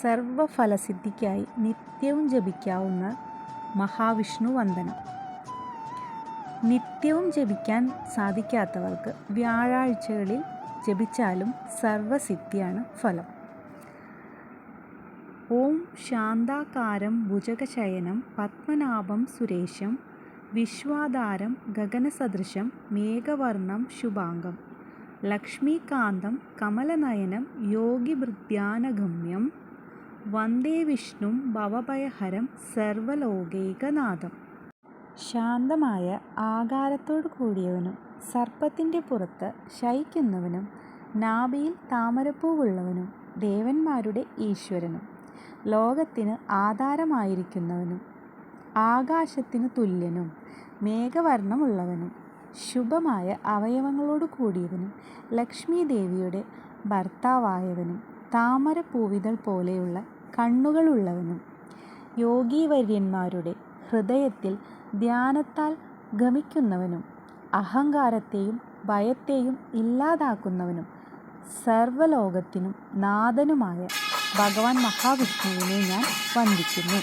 സർവഫലസിദ്ധിക്കായി നിത്യവും ജപിക്കാവുന്ന മഹാവിഷ്ണു വന്ദനം നിത്യവും ജപിക്കാൻ സാധിക്കാത്തവർക്ക് വ്യാഴാഴ്ചകളിൽ ജപിച്ചാലും സർവസിദ്ധിയാണ് ഫലം. ഓം ശാന്താകാരം ഭുജകശയനം പത്മനാഭം സുരേശം വിശ്വാധാരം ഗഗനസദൃശം മേഘവർണം ശുഭാംഗം ലക്ഷ്മീകാന്തം കമലനയനം യോഗിഭൃത്യാനഗമ്യം വന്ദേ വിഷ്ണും ഭവഭയഹരം സർവലോകൈകനാഥം. ശാന്തമായ ആകാരത്തോടു കൂടിയവനും സർപ്പത്തിന്റെ പുറത്ത് ശയിക്കുന്നവനും നാഭിയിൽ താമരപ്പൂവുള്ളവനും ദേവന്മാരുടെ ഈശ്വരനും ലോകത്തിന് ആധാരമായിരിക്കുന്നവനും ആകാശത്തിന് തുല്യനും മേഘവർണമുള്ളവനും ശുഭമായ അവയവങ്ങളോടു കൂടിയവനും ലക്ഷ്മീദേവിയുടെ ഭർത്താവായവനും താമരപ്പൂവിതൾ പോലെയുള്ള കണ്ണുകളുള്ളവനും യോഗീവര്യന്മാരുടെ ഹൃദയത്തിൽ ധ്യാനത്താൽ ഗമിക്കുന്നവനും അഹങ്കാരത്തെയും ഭയത്തെയും ഇല്ലാതാക്കുന്നവനും സർവലോകത്തിനും നാഥനുമായ ഭഗവാൻ മഹാവിഷ്ണുവിനെ ഞാൻ വന്ദിക്കുന്നു.